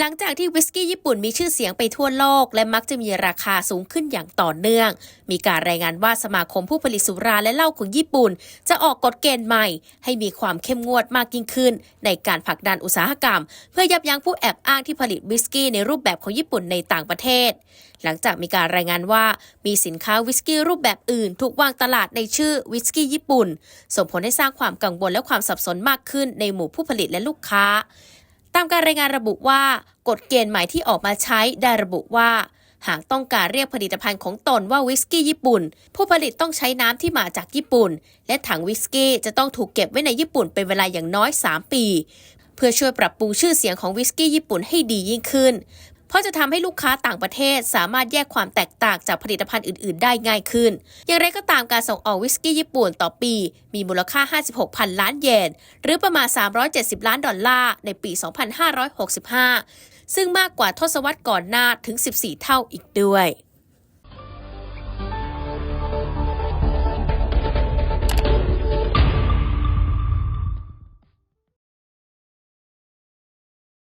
หลังจากที่วิสกี้ญี่ปุ่นมีชื่อเสียงไปทั่วโลก และมักจะมีราคาสูงขึ้นอย่างต่อเนื่อง มีการรายงานว่าสมาคมผู้ผลิตสุราและเหล้าของญี่ปุ่น จะออกกฎเกณฑ์ใหม่ ให้มีความเข้มงวดมากยิ่งขึ้น ในการผลักดันอุตสาหกรรม เพื่อยับยั้งผู้แอบอ้างที่ผลิตวิสกี้ในรูปแบบของญี่ปุ่นในต่างประเทศ หลังจากมีการรายงานว่ามีสินค้าวิสกี้รูปแบบอื่น ถูกวางตลาดในชื่อวิสกี้ญี่ปุ่น ส่งผลให้สร้างความกังวลและความสับสนมากขึ้นในหมู่ผู้ผลิตและลูกค้า ตามการรายงานระบุว่ากฎเกณฑ์ใหม่ที่ออกมาใช้ได้ระบุว่า หากต้องการเรียกผลิตภัณฑ์ของตนว่าวิสกี้ญี่ปุ่น ผู้ผลิตต้องใช้น้ำที่มาจากญี่ปุ่น และถังวิสกี้จะต้องถูกเก็บไว้ในญี่ปุ่นเป็นเวลาอย่างน้อย 3 ปี เพื่อช่วยปรับปรุงชื่อเสียงของวิสกี้ญี่ปุ่นให้ดียิ่งขึ้น เพราะจะทำให้ลูกค้าต่างประเทศสามารถแยกความแตกต่างจากผลิตภัณฑ์อื่น ๆ ได้ง่ายขึ้น อย่างไรก็ตามการส่งออกวิสกี้ญี่ปุ่นต่อปี มีมูลค่า 56พันล้านเยน หรือประมาณ 370 ล้านดอลลาร์ในปี 2565 ซึ่งมากกว่าทศวรรษก่อนหน้าถึง 14 เท่าอีกด้วย